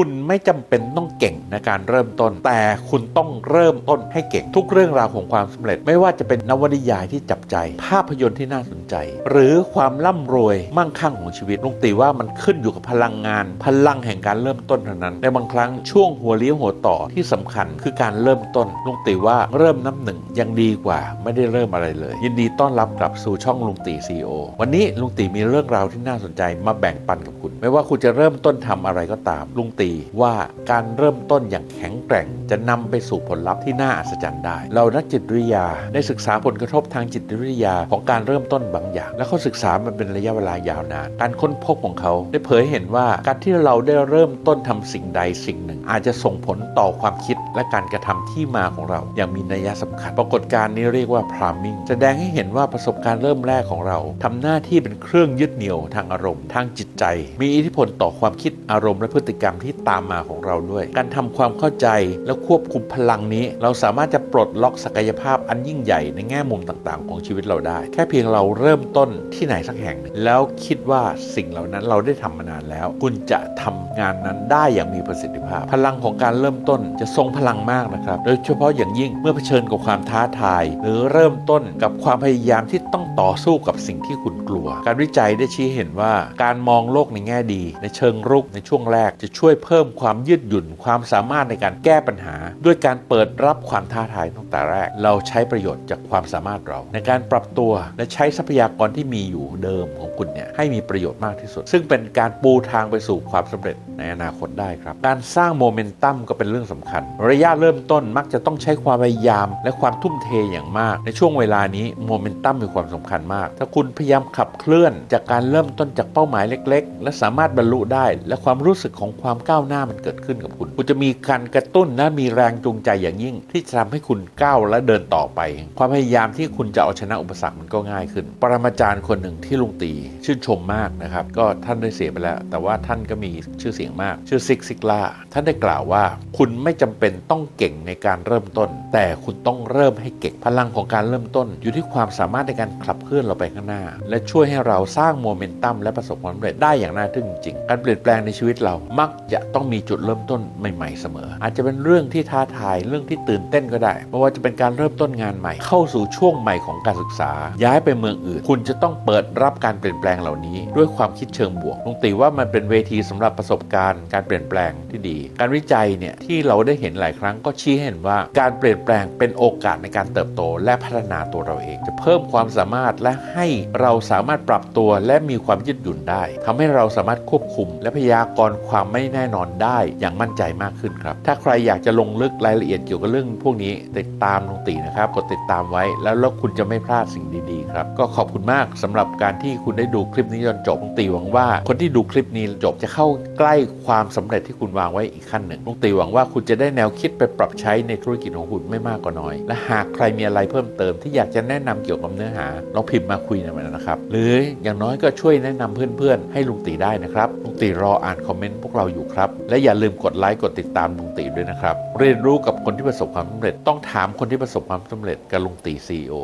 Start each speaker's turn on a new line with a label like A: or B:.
A: คุณไม่จำเป็นต้องเก่งในการเริ่มต้น แต่คุณต้องเริ่มต้นให้เก่งทุกเรื่องราวของความสำเร็จ ไม่ว่าจะเป็นนวนิยายที่จับใจ ภาพยนตร์ที่น่าสนใจ หรือความร่ำรวยมั่งคั่งของชีวิตลุงตีว่ามันขึ้นอยู่กับพลังงาน พลังแห่งการเริ่มต้นเท่านั้น ในบางครั้งช่วงหัวเลี้ยวหัวต่อที่สำคัญคือการเริ่มต้นลุงตีว่าเริ่มน้ำหนึ่งยังดีกว่าไม่ได้เริ่มอะไรเลย ยินดีต้อนรับกลับสู่ช่องลุงตีซีโอวันนี้ลุงตีมีเรื่องราวที่น่าสนใจมาแบ่งปันกับคุณ ไม่ว่าคุณจะเริ่มต้นทำอะไรก็ตามลุงตีว่าการเริ่มต้นอย่างแข็งแกร่ง จะนำไปสู่ผลลัพธ์ที่น่าอัศจรรย์ได้ เรานักจิตวิทยาได้ศึกษาผลกระทบทางจิตวิทยาของการเริ่มต้นบางอย่าง และเขาศึกษามันเป็นระยะเวลายาวนาน การค้นพบของเขาได้เผยเห็นว่าการที่เราได้เริ่มต้นทำสิ่งใดสิ่งหนึ่ง อาจจะส่งผลต่อความคิดและการกระทำที่มาของเรา อย่างมีนัยสำคัญ ปรากฏการณ์นี้เรียกว่า priming แสดงให้เห็นว่าประสบการณ์เริ่มแรกของเราทำหน้าที่เป็นเครื่องยึดเหนี่ยวทางอารมณ์ทางจิตใจ มีอิทธิพลต่อความคิดอารมณ์และพฤติกรรมที่ตามมาของเราด้วย การทำความเข้าใจและควบคุมพลังนี้ เราสามารถจะปลดล็อกศักยภาพอันยิ่งใหญ่ในแง่มุมต่างๆ ของชีวิตเราได้ แค่เพียงเราเริ่มต้นที่ไหนสักแห่ง แล้วคิดว่าสิ่งเหล่านั้นเราได้ทำมานานแล้ว คุณจะทำงานนั้นได้อย่างมีประสิทธิภาพ พลังของการเริ่มต้นจะทรงพลังมากนะครับ โดยเฉพาะอย่างยิ่งเมื่อเผชิญกับความท้าทาย หรือเริ่มต้นกับความพยายามที่ต้องต่อสู้กับสิ่งที่คุณกลัว การวิจัยได้ชี้เห็นว่า การมองโลกในแง่ดี ในเชิงรุกในช่วงแรกจะช่วยเพิ่มความยืดหยุ่น ความสามารถในการแก้ปัญหา ด้วยการเปิดรับความท้าทายตั้งแต่แรก เราใช้ประโยชน์จากความสามารถเรา ในการปรับตัวและใช้ทรัพยากรที่มีอยู่เดิมของคุณเนี่ยให้มีประโยชน์มากที่สุด ซึ่งเป็นการปูทางไปสู่ความสำเร็จในอนาคตได้ครับ การสร้างโมเมนตัมก็เป็นเรื่องสำคัญ ระยะเริ่มต้นมักจะต้องใช้ความพยายาม และความทุ่มเทอย่างมาก ในช่วงเวลานี้โมเมนตัมมีความสำคัญมาก ถ้าคุณพยายามขับเคลื่อนจากการเริ่มต้นจากเป้าหมายเล็ก ๆ และสามารถบรรลุได้ และความรู้สึกของความก้าวหน้ามันเกิดขึ้นกับคุณคุณจะมีการกระตุ้นและมีแรงจูงใจอย่างยิ่ง ที่จะทำให้คุณก้าวและเดินต่อไป ความพยายามที่คุณจะเอาชนะอุปสรรคมันก็ง่ายขึ้น ปรมาจารย์คนหนึ่งที่ลุงตีชื่นชมมากนะครับ ก็ท่านได้เสียไปแล้ว แต่ว่าท่านก็มีชื่อเสียงมาก ชื่อซิกซิกล่าท่านได้กล่าวว่า คุณไม่จำเป็นต้องเก่งในการเริ่มต้น แต่คุณต้องเริ่มให้เก่งพลังของการเริ่มต้น อยู่ที่ความสามารถในการขับเคลื่อนเราไปข้างหน้า และช่วยให้เราสร้างโมเมนตัมและประสบความสำเร็จได้อย่างน่าทึ่งจริงการเปลี่ยนแปลงในชีวิตเรามักจะต้องมีจุดเริ่มต้นใหม่ๆเสมอ อาจจะเป็นเรื่องที่ท้าทายเรื่องที่ตื่นเต้นก็ได้ไม่ว่าจะเป็นการเริ่มต้นงานใหม่ เข้าสู่ช่วงใหม่ของการศึกษา ย้ายไปเมืองอื่น คุณจะต้องเปิดรับการเปลี่ยนแปลงเหล่านี้ ด้วยความคิดเชิงบวกลุงตีว่ามันเป็นเวทีสำหรับประสบการณ์ การเปลี่ยนแปลงที่ดี การวิจัยเนี่ยที่เราได้เห็นหลายครั้งก็ชี้ให้เห็นว่าการเปลี่ยนแปลงเป็นโอกาสในการเติบโต และพัฒนาตัวเราเอง จะเพิ่มความสามารถและให้เราสามารถปรับตัวและมีความยืดหยุ่นได้ทำให้เราสามารถควบคุม และพยากรณ์ความไม่แน่นอนได้อย่างมั่นใจมากขึ้นครับ ถ้าใครอยากจะลงลึกรายละเอียดเกี่ยวกับเรื่องพวกนี้ ติดตามลุงตีนะครับ กดติดตามไว้แล้วแล้วคุณจะไม่พลาดสิ่งดีๆครับก็ขอบคุณมากสำหรับการที่คุณได้ดูคลิปนี้จนจบลุงตีหวังว่า คนที่ดูคลิปนี้จบจะเข้าใกล้ความสำเร็จที่คุณวางไว้อีกขั้นหนึ่งลุงตีหวังว่าคุณจะได้แนวคิดไปปรับใช้ในธุรกิจของคุณไม่มากก็น้อย และหากใครมีอะไรเพิ่มเติมที่อยากจะแนะนำเกี่ยวกับเนื้อหาลองพิมพ์มาคุยหน่อยนะครับหรืออย่างน้อยก็ช่วยแนะนำเพื่อนๆ ให้ลุงตีได้นะครับลุงตีรออ่านคอมเมนต์พวกเราอยู่ครับ และอย่าลืมกดไลค์กดติดตามลุงตีด้วยนะครับ เรียนรู้กับคนที่ประสบความสำเร็จต้องถามคนที่ประสบความสำเร็จกับลุงตีซีโอ